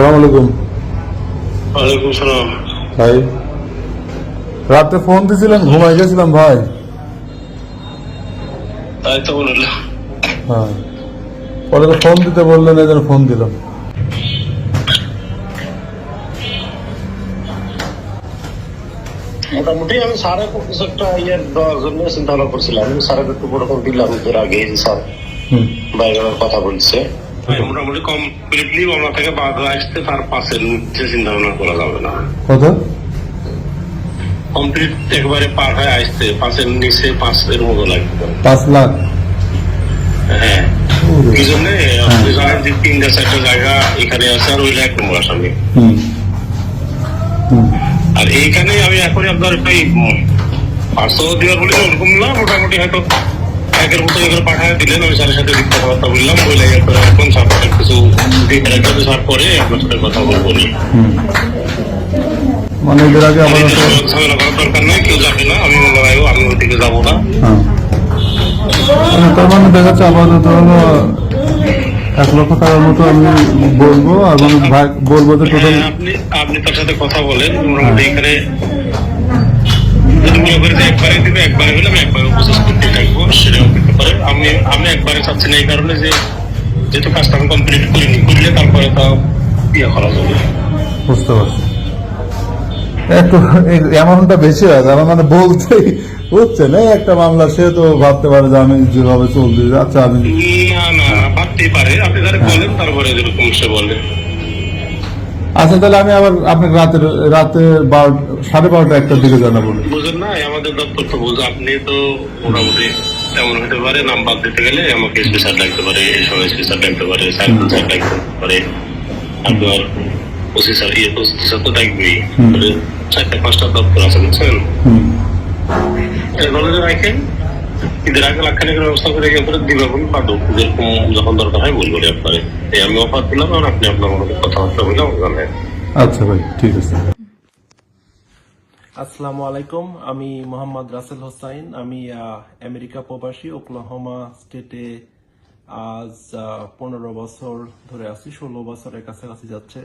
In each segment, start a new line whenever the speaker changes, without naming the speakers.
সালাম আলাইকুম।
ওয়ালাইকুম সালাম।
ভাই রাতে ফোন দিছিলেন ঘুমাই গেছিলাম ভাই।
তাই তো বললাম।
হ্যাঁ। পরে তো ফোন দিতে বললেন এই ফোন দিলাম।
মোটামুটি আমি সারা কিছু একটা ইয়ের দেওয়ার জন্য চিন্তা ভাবনা করছিলাম। আমি সারা একটু বড় করে দিলাম এর আগে স্যার বাইরে কথা বলছে। মোটামুটি কমপ্লিটলি মামলা থেকে বাদ হয়ে আসতে তার পাশের নিচে চিন্তা ভাবনা করা যাবে না।
কত?
কমপ্লিট একবারে পার হয়ে আসতে পাশের নিচে পাশের মতো লাগবে।
পাঁচ লাখ?
হ্যাঁ। এই জন্য আপনি যে তিনটা চারটা জায়গা এখানে আছে আর ওইটা এক নম্বর আসামি। আর এইখানে আমি এখন আপনার এই পাঁচশো দেওয়ার বলে ওরকম না মোটামুটি হয়তো একের মতো এগুলো পাঠায় দিলেন আমি স্যারের সাথে কথাবার্তা বললাম বলে এরপরে এখন স্যার কিছু ডিটেল স্যার পরে আপনার সাথে কথা বলব
মানে এদের আগে
আমি
আপাতত
ঝামেলা করার দরকার নাই কেউ যাবে না আমি মনে হয় আমি ওইদিকে যাব না।
হ্যাঁ। তার মানে দেখা যাচ্ছে আপাতত হলো এক লক্ষ টাকার মতো আমি বলব আর মানে বলব যে টোটাল
হ্যাঁ, আপনি আপনি তার সাথে কথা বলেন মোটামুটি এখানে যদি মনে করি একবারে দিবে একবারে হলে আমি একবারে প্রসেস করতে থাকব সেটাও দিতে পারে। আমি আমি একবারে চাচ্ছি না এই কারণে যে যেহেতু কাজটা আমি কমপ্লিট করিনি করলে তারপরে তা ইয়ে করা যাবে।
বুঝতে পারছি। একটু অ্যামাউন্টটা বেশি হয় তার মানে বলতেই হচ্ছে না একটা মামলা সে তো ভাবতে পারে যে আমি যেভাবে চলতে আচ্ছা আমি
না না ভাবতেই পারে। আপনি তাহলে বলেন তারপরে যেরকম সে বলে।
আচ্ছা তাহলে আমি আবার আপনাকে রাতের রাতে সাড়ে বারোটা একটার দিকে জানাব।
বুঝেন না আমাদের দপ্তর তো বুঝো আপনি তো মোটামুটি তেমন হতে পারে নাম্বার দিতে গেলে আমাকে স্পেশাল লাগতে পারে এই সময় স্পেশাল লাগতে পারে সাইকেল স্যার লাগতে পারে আপনার ওসি স্যার ইয়ে স্যার তো চারটা পাঁচটা দপ্তর আছে বুঝছেন? এগুলো রাখেন। ঈদের আগে ব্যবস্থা করে পাবো যেরকম যখন দরকার হয় বলব আপনারে এই আমি অফার দিলাম আর আপনি আপনার মনে কথাবার্তা বললাম জানেন
আচ্ছা ভাই ঠিক আছে।
আসসালামু আলাইকুম আমি মোহাম্মদ রাসেল হোসাইন। আমি আমেরিকা প্রবাসী ওকলাহোমা স্টেটে আজ পনেরো বছর ধরে আছি ষোলো বছরের কাছাকাছি যাচ্ছে।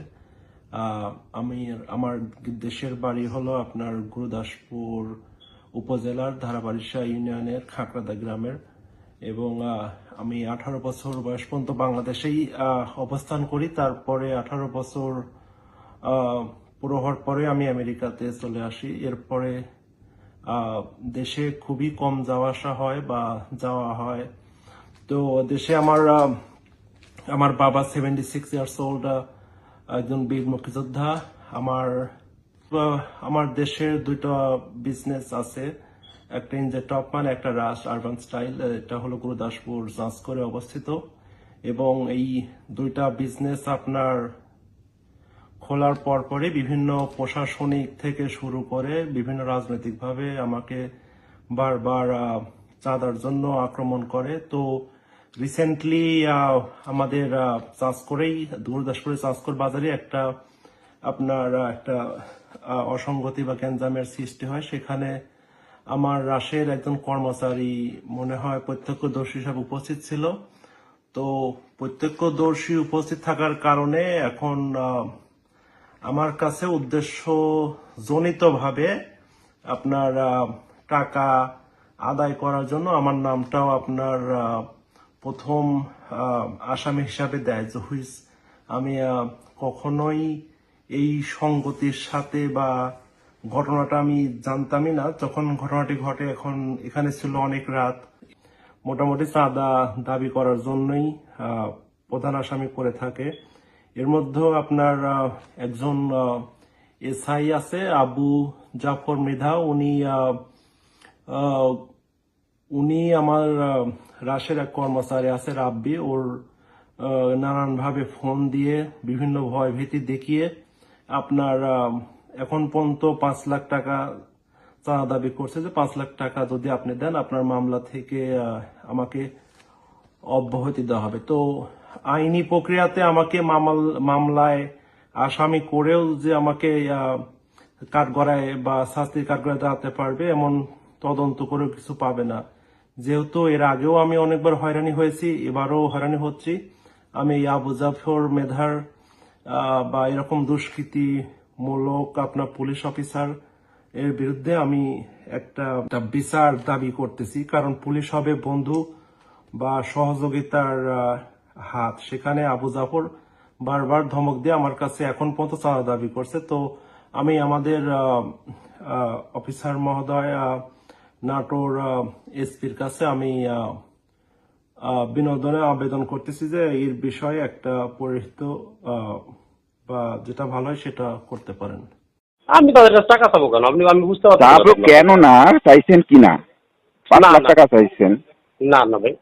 আহ, আমি আমার দেশের বাড়ি হলো আপনার গুরুদাসপুর উপজেলার ধারাবাড়িশা ইউনিয়নের খাকড়াদা গ্রামের এবং আমি আঠারো বছর বয়স পর্যন্ত বাংলাদেশেই অবস্থান করি। তারপরে আঠারো বছর পুরো হওয়ার পরে আমি আমেরিকাতে চলে আসি। এরপরে দেশে খুবই কম যাওয়া আসা হয় বা যাওয়া হয়। তো দেশে আমার আমার বাবা সেভেন্টি সিক্স ইয়ার্স ওল্ড একজন বীর মুক্তিযোদ্ধা। আমার আমার দেশের দুইটা বিজনেস আছে। একটা ইন টপ মানে একটা রাস আরবান স্টাইল এটা হলো গুরুদাসপুর করে অবস্থিত। এবং এই দুইটা বিজনেস আপনার খোলার পরপরই বিভিন্ন প্রশাসনিক থেকে শুরু করে বিভিন্ন রাজনৈতিকভাবে আমাকে বারবার চাঁদার জন্য আক্রমণ করে। তো রিসেন্টলি আমাদের চাষ করেই গুরুদাসপুরের চাষকর বাজারে একটা আপনার একটা অসঙ্গতি বা গ্যাঞ্জামের সৃষ্টি হয়, সেখানে আমার রাশের একজন কর্মচারী মনে হয় প্রত্যক্ষদর্শী হিসাবে উপস্থিত ছিল। তো প্রত্যক্ষদর্শী উপস্থিত থাকার কারণে এখন আমার কাছে উদ্দেশ্য জনিতভাবে আপনার টাকা আদায় করার জন্য আমার নামটাও আপনার প্রথম আসামি হিসাবে দেয়। যে হুইস আমি কখনোই এই সঙ্গতির সাথে বা ঘটনাটা আমি জানতামই না। যখন ঘটনাটি ঘটে, এখন এখানে ছিল অনেক রাত। মোটামুটি চাঁদা দাবি করার জন্যই প্রধান আসামি করে থাকে। এর মধ্যেও আপনার একজন এসআই আছে, আবু জাফর মৃধা। উনি উনি আমার রাশের এক কর্মচারী আছে, রাব্বি। ওর নানানভাবে ফোন দিয়ে, বিভিন্ন ভয় ভীতি দেখিয়ে আপনার এখন পর্যন্ত পাঁচ লাখ টাকা চাঁদা দাবি করছে যে পাঁচ লাখ টাকা যদি আপনি দেন, আপনার মামলা থেকে আমাকে অব্যাহতি দেওয়া হবে। তো আইনি প্রক্রিয়াতে আমাকে মামল- মামলায় আসামি করেও যে আমাকে কাঠগড়ায় বা শাস্তির কাঠগড়ায় দাঁড়াতে পারবে, এমন তদন্ত করেও কিছু পাবে না। যেহেতু এর আগেও আমি অনেকবার হয়রানি হয়েছি, এবারও হয়রানি হচ্ছি। আমি আবু জাফর মেধার বা এরকম দুষ্কৃতিমূলক আপনার পুলিশ অফিসার এর বিরুদ্ধে আমি একটা বিচার দাবি করতেছি। কারণ পুলিশ হবে বন্ধু বা সহযোগিতার হাত। সেখানে আবু জাফর বারবার ধমক দিয়ে আমার কাছে এখন পর্যন্ত চাঁদা দাবি করছে। তো আমি আমাদের অফিসার মহোদয় নাটোর এসপির কাছে আমি বিনোদনে আবেদন করতেছি যে এর বিষয়ে একটা পরিহিত আহ, বা যেটা ভালো হয় সেটা করতে পারেন।
আমি তাদের কাছে টাকা চাবো কেন? আপনি আমি বুঝতে পারছি
আপনি কেন না চাইছেন কিনা পাঁচ
না,
লাখ
না।
টাকা চাইছেন।
না না ভাই।